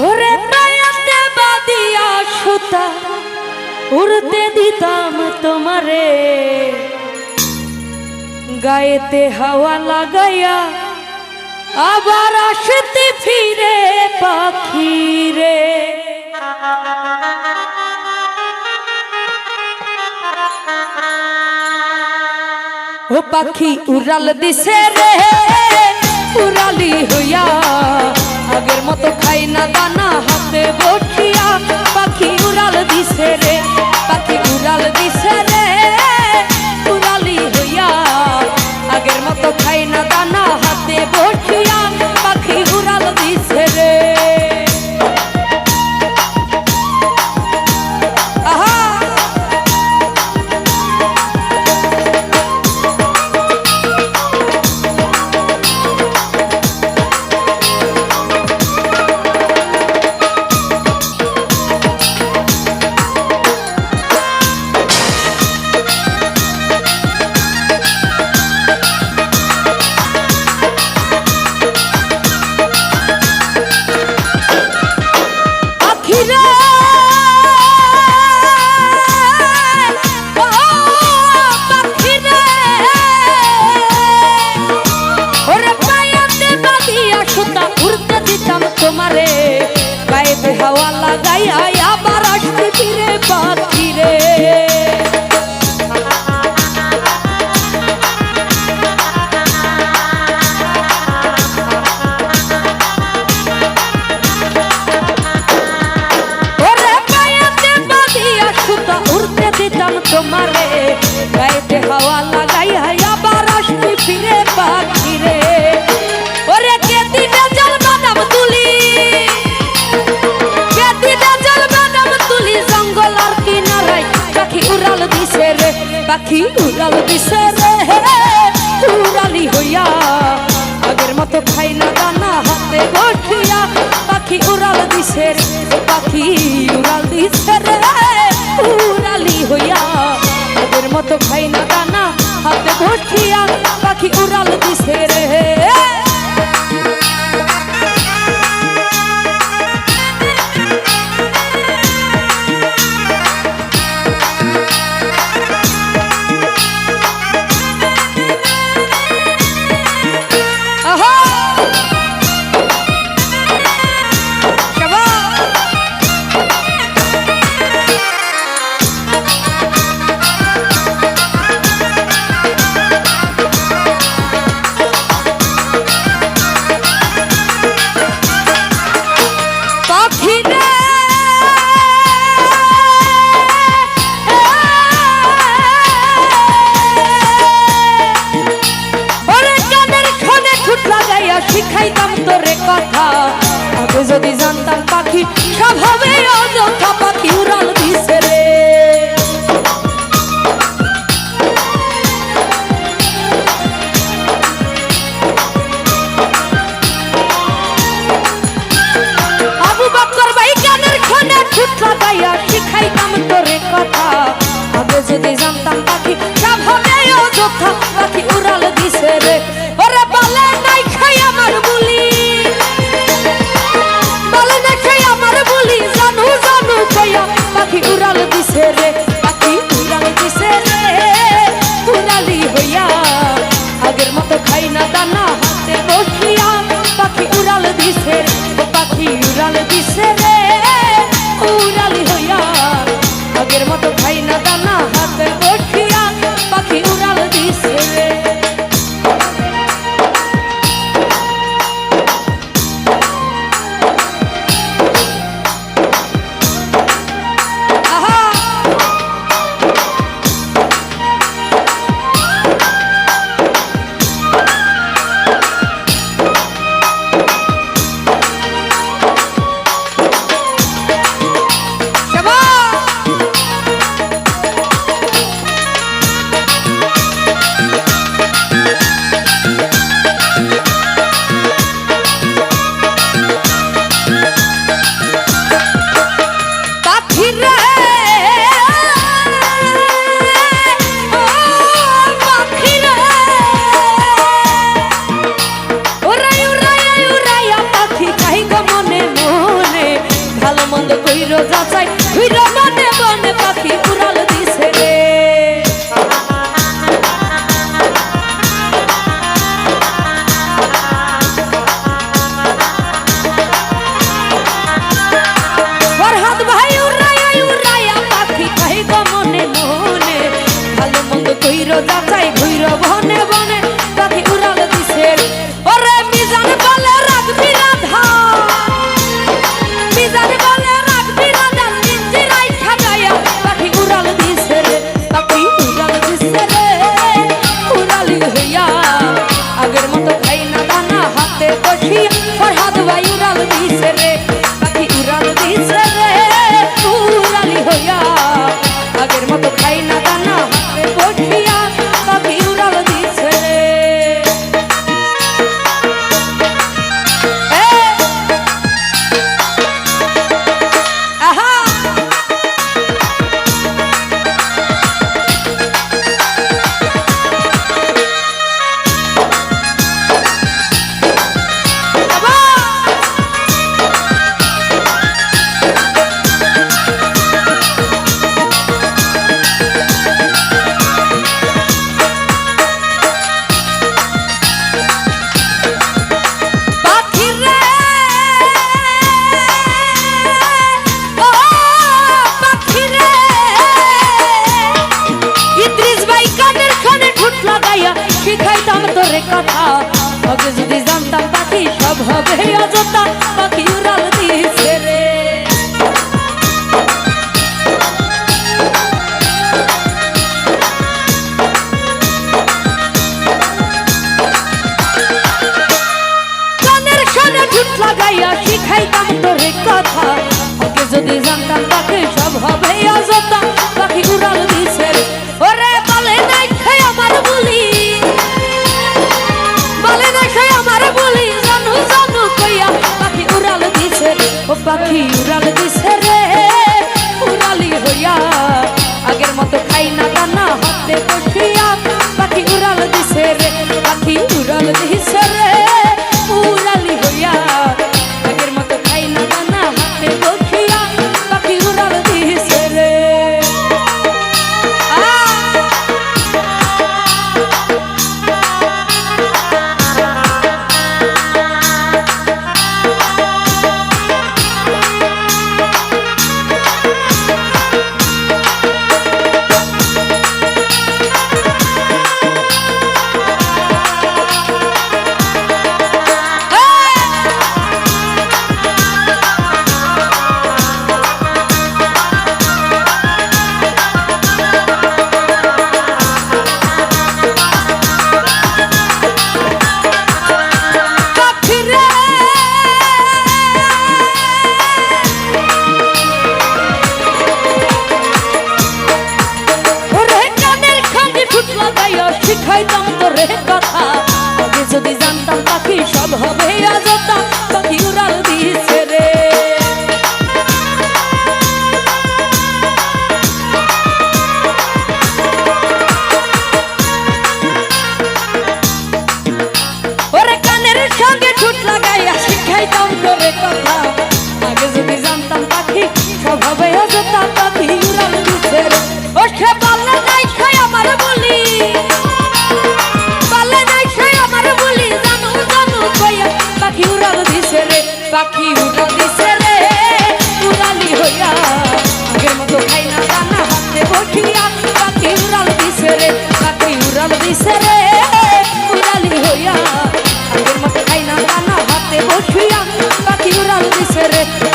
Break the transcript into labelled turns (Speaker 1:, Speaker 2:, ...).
Speaker 1: ওরে পায়াতে বাদিয়া সুতা, উড়তে দিতাম তোমারে। গায়েতে হাওয়া লাগাইয়া আবার আসতে ফিরে পাখি রে ও পাখি উড়াল দিছে রে, উড়ালি হইয়া আগের মতো খাই না দানা হাতে বঠিয়া পাখি উড়াল দিছে রে। তোমারে গায়েতে হাওয়া লাগাইয়া আবার আসতে ফিরে পাখিরে। ওরে কে দিনে জল পাখি উড়াল দিছে রে, পাখি উড়াল রে। হইয়া আগের মতো খাই না দানা, হাতে বসিয়া পাখি উড়াল দিছে রে। হাতে স্বভাবে অযথা পাখি উড়াল দিছে রে। আবু বকর ভাই কানের খনে ঠুট লাগাইয়া শিখাইতাম তোরে কথা। আগে যদি জানতাম পাখি স্বভাবে অযথা পাখি উড়াল দিছে রে। উড়াল যাচাই ঘুইর বনে বনে কাকি উড়াল দিছে ওরে মিজান বলে রাখবি রাধা মিজান বলে রাখবি রাধা নিজি রাইখা গায়া কাকি উড়াল দিছে রে কাকি উড়াল দিছে রে? উড়ালি হইয়া অভাবে অযথা পাখি বুঝাইতাম তোরে কথা। যদি Fiat, ma chi ora lo dice re